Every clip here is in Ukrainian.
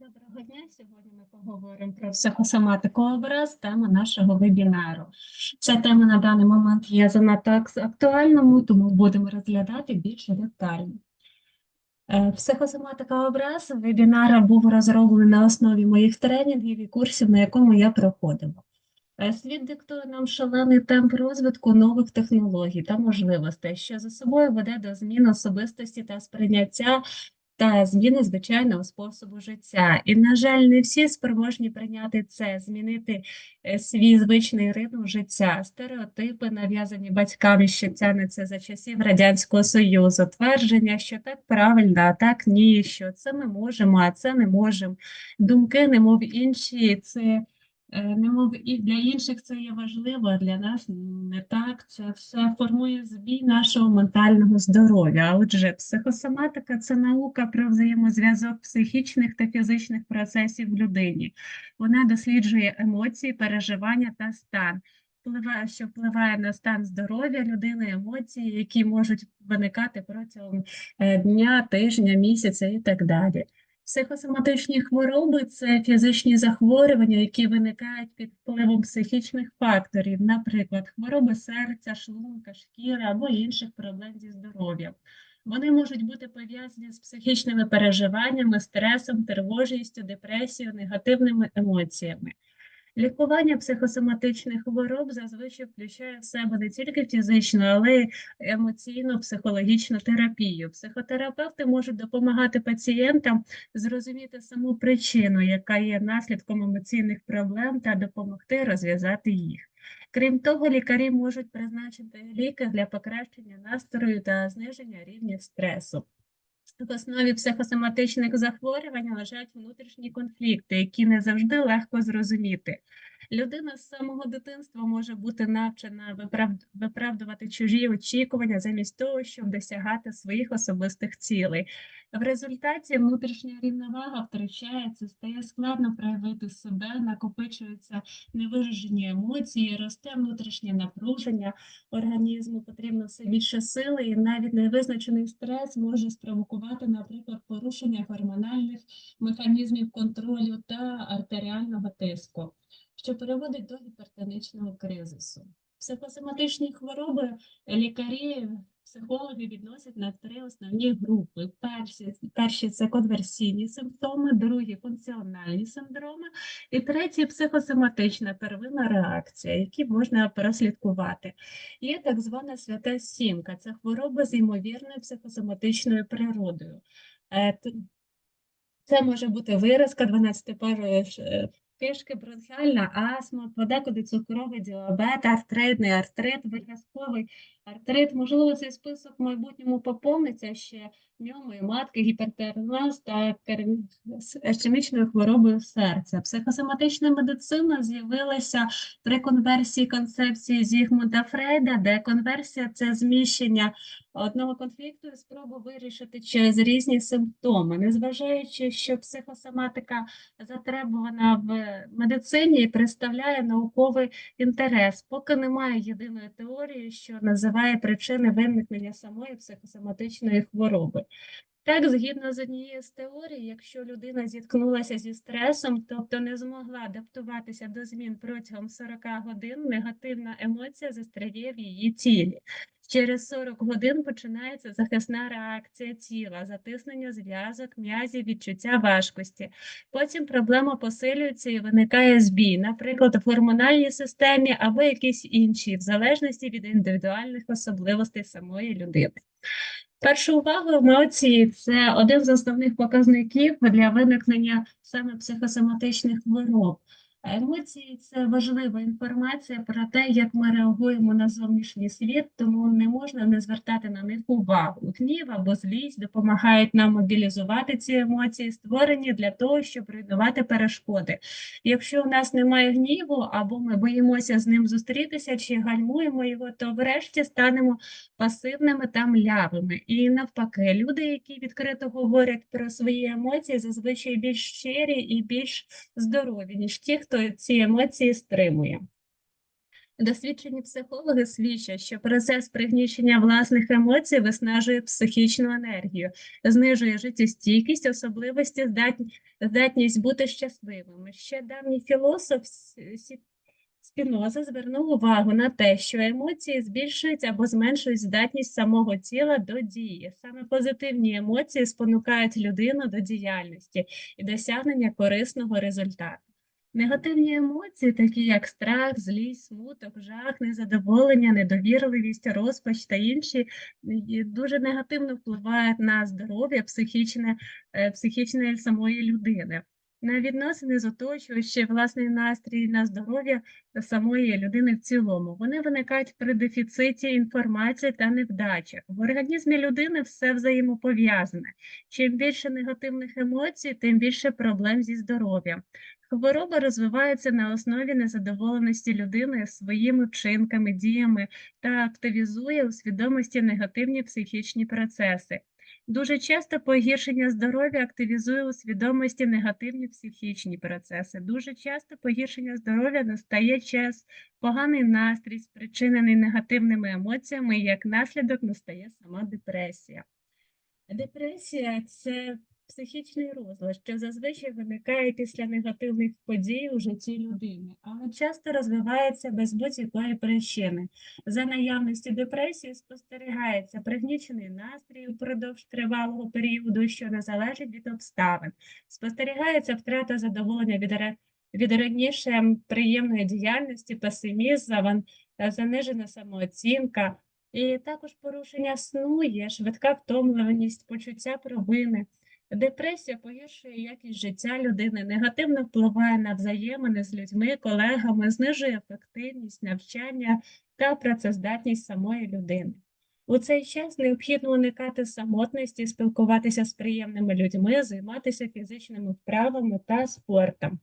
Доброго дня. Сьогодні ми поговоримо про психосоматику образ, тема нашого вебінару. Ця тема на даний момент є занадто ак- актуальною, тому будемо розглядати більш детально. Е, Психосоматика образ вебінара був розроблений на основі моїх тренінгів і курсів, на якому я проходила. Е, Світ диктує нам шалений темп розвитку нових технологій та можливостей, що за собою веде до змін особистості та сприйняття та зміни звичайного способу життя. І, на жаль, не всі спроможні прийняти це, змінити е, свій звичний ритм життя, стереотипи, нав'язані батьками, що тягнуться за часів Радянського Союзу, твердження, що так правильно, а так ні, що це ми можемо, а це не можемо. Думки, немов інші, це немов і для інших це є важливо, а для нас не так. Це все формує збій нашого ментального здоров'я. Отже, психосоматика це наука про взаємозв'язок психічних та фізичних процесів в людині. Вона досліджує емоції, переживання та стан. Впливає, що впливає на стан здоров'я людини, емоції, які можуть виникати протягом е, дня, тижня, місяця і так далі. Психосоматичні хвороби це фізичні захворювання, які виникають під впливом психічних факторів, наприклад, хвороби серця, шлунка, шкіри або інших проблем зі здоров'ям. Вони можуть бути пов'язані з психічними переживаннями, стресом, тривожністю, депресією, негативними емоціями. Лікування психосоматичних хвороб зазвичай включає в себе не тільки фізичну, але й емоційну, психологічну терапію. Психотерапевти можуть допомагати пацієнтам зрозуміти саму причину, яка є наслідком емоційних проблем, та допомогти розв'язати їх. Крім того, лікарі можуть призначити ліки для покращення настрою та зниження рівня стресу. В основі психосоматичних захворювань лежать внутрішні конфлікти, які не завжди легко зрозуміти. Людина з самого дитинства може бути навчена виправдувати чужі очікування замість того, щоб досягати своїх особистих цілей. В результаті внутрішня рівновага втрачається, стає складно проявити себе, накопичуються невиражені емоції, росте внутрішнє напруження організму, потрібно все більше сили, і навіть невизначений стрес може спровокувати, наприклад, порушення гормональних механізмів контролю та артеріального тиску, що приводить до гіпертонічного кризису. Психосоматичні хвороби лікарі, психологи відносять на три основні групи. Перші, перші це конверсійні симптоми, другі функціональні синдроми, і третє психосоматична первинна реакція, які можна прослідкувати. Є так звана свята сімка, це хвороба з ймовірною психосоматичною природою. Е, Це може бути виразка 12-парої кишки, бронхіальна астма, подекуди цукровий діабет, артритний артрит, виразковий артрит. Можливо, цей список в майбутньому поповниться ще міомою матки, гіпертиреоз та з ішемічною хворобою серця. Психосоматична медицина з'явилася при конверсії концепції Зігмунда Фрейда, де конверсія це зміщення одного конфлікту і спроба вирішити через різні симптоми, незважаючи, що психосоматика затребувана в медицині і представляє науковий інтерес, поки немає єдиної теорії, що називає причини виникнення самої психосоматичної хвороби. Так, згідно з однією з теорій, якщо людина зіткнулася зі стресом, тобто не змогла адаптуватися до змін протягом 40 годин, негативна емоція застряє в її тілі. Через 40 годин починається захисна реакція тіла, затиснення зв'язок, м'язів, відчуття важкості. Потім проблема посилюється і виникає збій, наприклад, в гормональній системі або якійсь іншій, в залежності від індивідуальних особливостей самої людини. Першу увагу емоції це один з основних показників для виникнення саме психосоматичних хвороб. Емоції це важлива інформація про те, як ми реагуємо на зовнішній світ, тому не можна не звертати на них увагу. Гнів або злість допомагають нам мобілізувати ці емоції, створені для того, щоб руйнувати перешкоди. Якщо у нас немає гніву, або ми боїмося з ним зустрітися чи гальмуємо його, то врешті станемо пасивними та млявими. І навпаки, люди, які відкрито говорять про свої емоції, зазвичай більш щирі і більш здорові, ніж ті, хто ці емоції стримує. Досвідчені психологи свідчать, що процес пригнічення власних емоцій виснажує психічну енергію, знижує життєстійкість, особливості, здатність бути щасливими. Ще давній філософ Спіноза звернув увагу на те, що емоції збільшують або зменшують здатність самого тіла до дії. Саме позитивні емоції спонукають людину до діяльності і досягнення корисного результату. Негативні емоції, такі як страх, злість, смуток, жах, незадоволення, недовірливість, розпач та інші, дуже негативно впливають на здоров'я психічне, е, психічне самої людини. На відносини з оточуючи власний настрій на здоров'я самої людини в цілому. Вони виникають при дефіциті інформації та невдачах. В організмі людини все взаємопов'язане. Чим більше негативних емоцій, тим більше проблем зі здоров'ям. Хвороба розвивається на основі незадоволеності людини своїми вчинками, діями та активізує у свідомості негативні психічні процеси. Дуже часто погіршення здоров'я активізує у свідомості негативні психічні процеси. Дуже часто погіршення здоров'я настає через поганий настрій, спричинений негативними емоціями, і як наслідок настає сама депресія. Депресія це психічний розлад, що зазвичай виникає після негативних подій у житті людини, але часто розвивається без будь-якої причини. За наявності депресії спостерігається пригнічений настрій упродовж тривалого періоду, що не залежить від обставин. Спостерігається втрата задоволення від, від раніше приємної діяльності, песимізм, занижена самооцінка, і також порушення сну є, швидка втомленість, почуття провини. Депресія погіршує якість життя людини, негативно впливає на взаємини з людьми, колегами, знижує ефективність навчання та працездатність самої людини. У цей час необхідно уникати самотності, спілкуватися з приємними людьми, займатися фізичними вправами та спортом.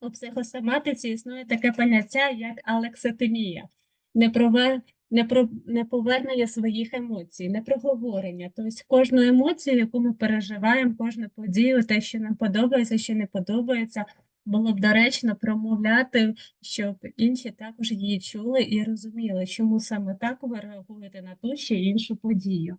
У психосоматиці існує таке поняття, як алекситимія, неповернення своїх емоцій, непроговорення. Тобто кожну емоцію, яку ми переживаємо, кожну подію, те, що нам подобається, що не подобається, було б доречно промовляти, щоб інші також її чули і розуміли, чому саме так ви реагуєте на ту чи іншу подію.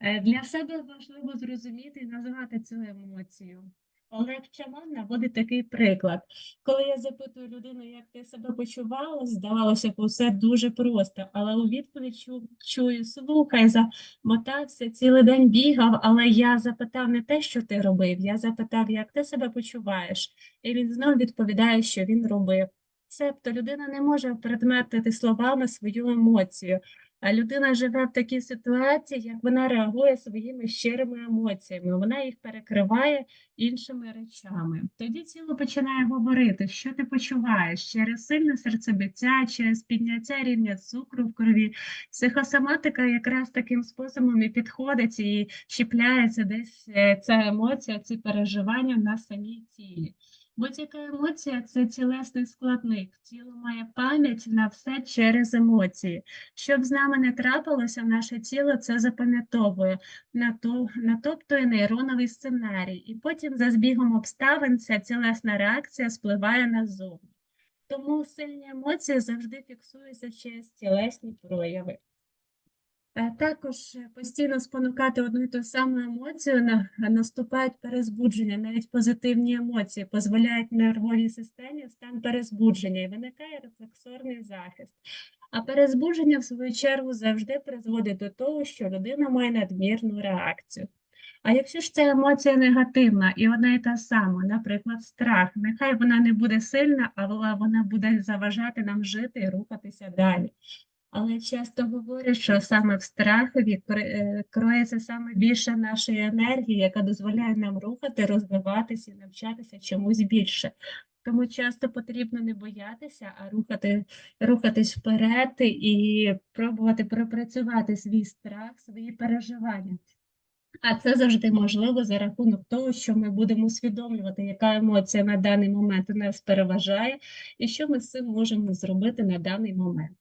Е, Для себе важливо зрозуміти і назвати цю емоцію. Олег Чаман наводить такий приклад. Коли я запитую людину, як ти себе почувала, здавалося б, усе дуже просто, але у відповідь чу- чую, слухай, замотався, цілий день бігав, але я запитав не те, що ти робив, я запитав, як ти себе почуваєш, і він знов відповідає, що він робив. Себто людина не може предметити словами свою емоцію, а людина живе в такій ситуації, як вона реагує своїми щирими емоціями, вона їх перекриває іншими речами. Тоді тіло починає говорити, що ти почуваєш через сильне серцебиття, через підняття рівня цукру в крові. Психосоматика якраз таким способом і підходить і чіпляється десь е, ця емоція, ці переживання на самій тілі. Будь-яка емоція це тілесний складник. Тіло має пам'ять на все через емоції. Щоб з нами не трапилося, наше тіло це запам'ятовує, нато- натоптує нейроновий сценарій, і потім за збігом обставин ця тілесна реакція спливає назовні. Тому сильні емоції завжди фіксуються через тілесні прояви. Е, Також е, постійно спонукати одну і ту саму емоцію наступають перезбудження, навіть позитивні емоції дозволяють нервовій системі стан перезбудження і виникає рефлексорний захист. А перезбудження, в свою чергу, завжди призводить до того, що людина має надмірну реакцію. А якщо ж ця емоція негативна і одна і та сама, наприклад, страх, нехай вона не буде сильна, але вона буде заважати нам жити і рухатися далі. Але часто говорять, що саме в страхові кри- е, кроється саме більше нашої енергії, яка дозволяє нам рухати, розвиватися навчатися чомусь більше. Тому часто потрібно не боятися, а рухати, рухатись вперед і пробувати пропрацювати свій страх, свої переживання. А це завжди можливо за рахунок того, що ми будемо усвідомлювати, яка емоція на даний момент у нас переважає, і що ми з цим можемо зробити на даний момент.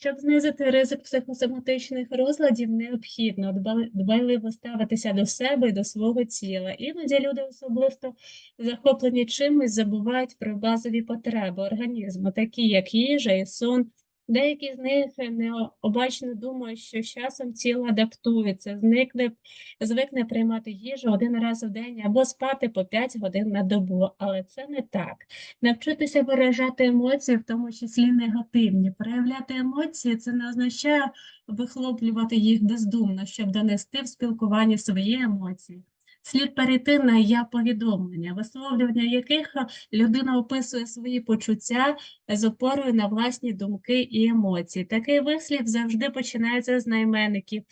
Щоб знизити ризик психосоматичних розладів, необхідно дбайливо ставитися до себе і до свого тіла. Іноді люди особисто захоплені чимось забувають про базові потреби організму, такі як їжа і сон, Деякі з них необачно думають, що з часом тіло адаптується, зникне, звикне приймати їжу один раз в день або спати по 5 годин на добу, але це не так. Навчитися виражати емоції, в тому числі негативні. Проявляти емоції це не означає вихлоплювати їх бездумно, щоб донести в спілкуванні свої емоції. Слід перейти на я-повідомлення, висловлювання яких людина описує свої почуття з опорою на власні думки і емоції. Такий вислів завжди починається з найменників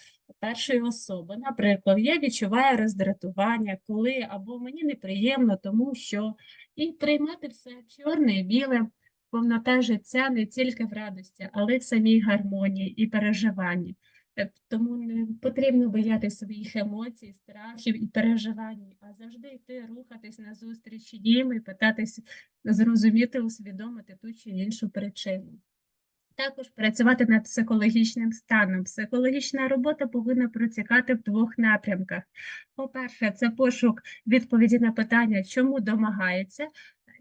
першої особи. Наприклад, я відчуваю роздратування, коли або мені неприємно, тому що і приймати все чорне і біле, повнота життя не тільки в радості, але й в самій гармонії і переживанні. Тому не потрібно боятися своїх емоцій, страхів і переживань, а завжди йти рухатись на зустріч їм і питатись зрозуміти, усвідомити ту чи іншу причину. Також працювати над психологічним станом. Психологічна робота повинна протікати в двох напрямках. По-перше, це пошук відповіді на питання, чому домагається.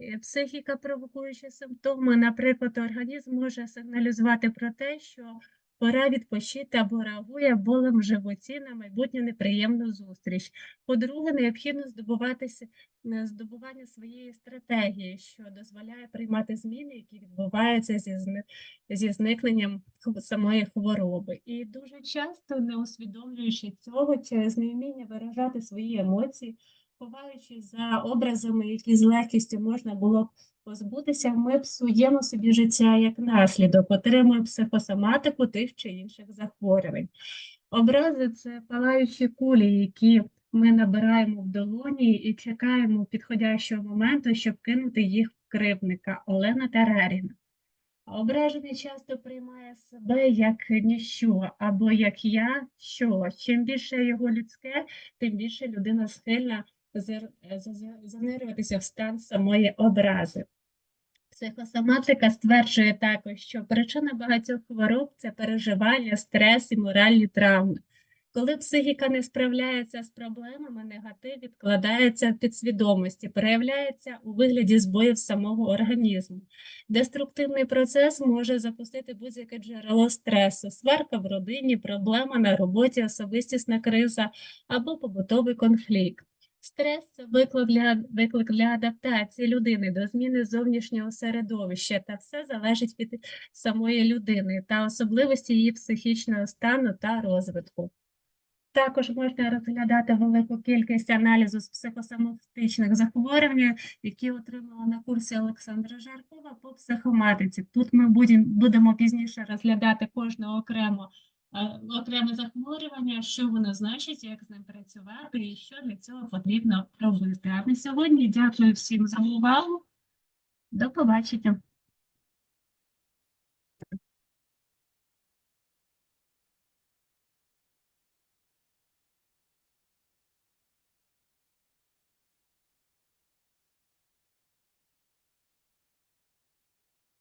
Е, Психіка, провокуючи симптоми, наприклад, організм може сигналізувати про те, що пора відпочити або реагує болем в животі на майбутню неприємну зустріч. По-друге, необхідно здобуватися е, здобування своєї стратегії, що дозволяє приймати зміни, які відбуваються зі, зі зникненням самої хвороби. І дуже часто, не усвідомлюючи цього, через невміння виражати свої емоції, ховаючись за образами, які з легкістю можна було б позбутися, ми псуємо собі життя як наслідок, отримуємо психосоматику тих чи інших захворювань. Образи це палаючі кулі, які ми набираємо в долоні і чекаємо підходящого моменту, щоб кинути їх в кривника Олена Тереріна. А Ображений часто приймає себе як ніщо або як я, що чим більше його людське, тим більше людина схильна зар- в стан самої образи. Психосоматика стверджує також, що причина багатьох хвороб це переживання, стрес і моральні травми. Коли психіка не справляється з проблемами, негатив відкладається в підсвідомості, проявляється у вигляді збоїв самого організму. Деструктивний процес може запустити будь-яке джерело стресу, сварка в родині, проблема на роботі, особистісна криза або побутовий конфлікт. Стрес це виклик для, виклик для адаптації людини до зміни зовнішнього середовища, та все залежить від самої людини та особливості її психічного стану та розвитку. Також можна розглядати велику кількість аналізу з психосоматичних захворювань, які отримала на курсі Олександра Жаркова по психоматиці. Тут ми будемо пізніше розглядати кожне окремо окреме захворювання, що воно значить, як з ним працювати і що для цього потрібно робити. А на сьогодні дякую всім за увагу. До побачення.